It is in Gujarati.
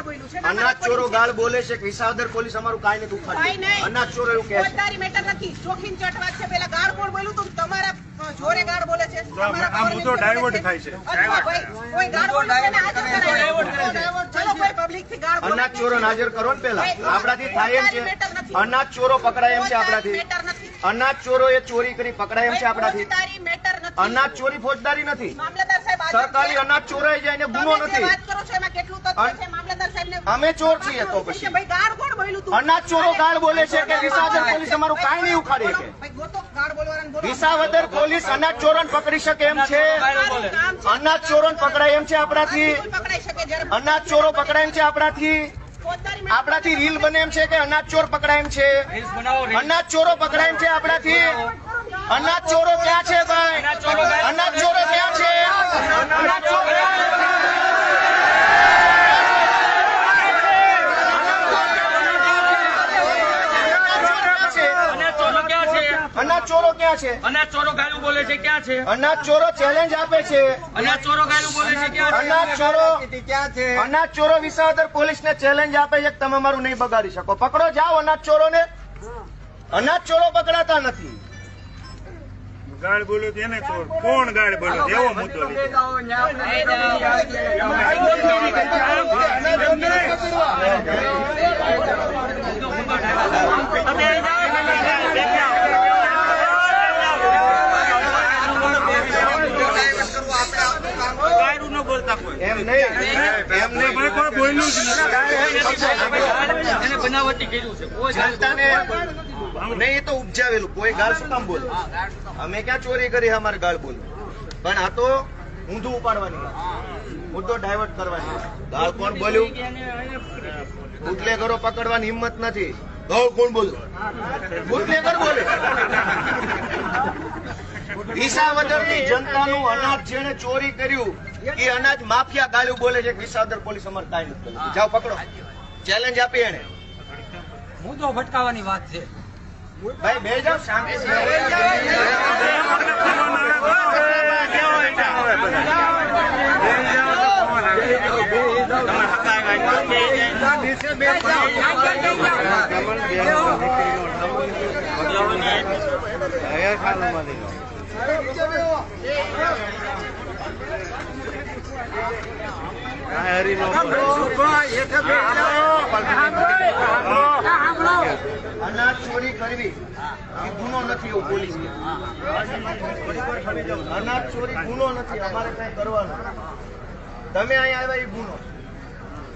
અનાજ ચોરો ગાળ બોલે છે કે વિસાવદર પોલીસ અમારું કાંઈ નથી કાંઈ અનાજ ચોરો એવું કહે છે. ફોજદારી મેટર નથી. ચોખીન ચટવાત છે. પેલા ગાળ કોણ બોલ્યું તું તમારા જોરે ગાળ બોલે છે. આ મુદ્દો ડાયવર્ટ થાય છે. કોઈ ગાળ બોલે છે ને હાજર કરાય. ચલો કોઈ પબ્લિકથી ગાળ બોલે. અનાજ ચોરો હાજર કરો ને પેલા. આપણાથી થાય એમ છે. અનાજ ચોરો પકડાય એમ છે આપણાથી. અનાજ ચોરો એ ચોરી કરી પકડાય એમ છે આપણાથી. ફોજદારી મેટર નથી. અનાજ ચોરી ફોજદારી નથી. સરકારી અનાજ ચોરાઈ જાય ને ગુનો નથી. વાત કરો છો એમાં કેટલું તથ્ય છે? મામલતદાર સાહેબને અમે ચોર છીએ તો પછી. ભાઈ ગાળ કોણ બોલ્યું તું. અનાજ ચોરો ગાળ બોલે છે કે વિસાવદર પોલીસ અમારું કાંઈ નહીં ઉખાડી શકે. વિસાવદર પોલીસ અનાજ ચોરોને પકડી શકે એમ છે. અનાજ ચોરોને પકડાય એમ છે આપણાથી? અનાજ ચોરો પકડાય એમ છે આપણાથી? આપણાથી રીલ બને એમ છે કે અનાજ ચોર પકડાય એમ છે? અનાજ ચોરો પકડાય એમ છે આપણાથી? અનાજ ચોરો ક્યાં છે ભાઈ? અનાજ ચોરો ક્યાં છે અનાજ ચોરો અનાજ ચોરો ક્યાં છે? અનાજ ચોરો ગાયું બોલે છે ક્યાં છે? અનાજ ચોરો ચેલેન્જ આપે છે. અનાજ ચોરો ગાયું બોલે છે ક્યાં અનાજ ચોરો અનાજ ચોરો વિસાવદર પોલીસ ને ચેલેન્જ આપે છે તમે મારું નહીં બગાડી શકો. પકડો જાઓ અનાજ ચોરો ને અનાજ ચોરો પકડાતા નથી. ગાળ બોલો ચોર. કોણ ગાળ બોલો? એવો મુદ્દો લીધો ગાળું ન બોલતા કોઈ એમ નહીં. બોલ્યું બનાવટી કર્યું છે. નહીં એ તો ઉપજાવેલું. કોઈ ગાળ શું કામ બોલે. અમે ક્યાં ચોરી કરી અમારે ગાળ બોલે. પણ આ તો ઊંધું ઉપાડવાની વાત. મુદ્દો ડાયવર્ટ કરવાની ગાળ કોણ બોલ્યું? બુટલેગરો પકડવાની હિંમત નથી. ગાળ કોણ બોલે? બુટલેગર બોલે. વિસાવદરની જનતાનું અનાજ જેને ચોરી કર્યું એ અનાજ માફિયા ગાળું બોલે છે કે વિસાવદર પોલીસ અમારે કાંઈ નથી કર્યું. જાઓ પકડો. ચેલેન્જ આપી એને મુદ્દો ભટકાવાની વાત છે. ભાઈ બે જાઓ શાંતિથી અનાજ કરવી એ ગુનો નથી એવું પોલીસ. અનાજ ચોરી ગુનો નથી અમારે કઈ કરવાનો તમે અહીંયા આવ્યા એ ગુનો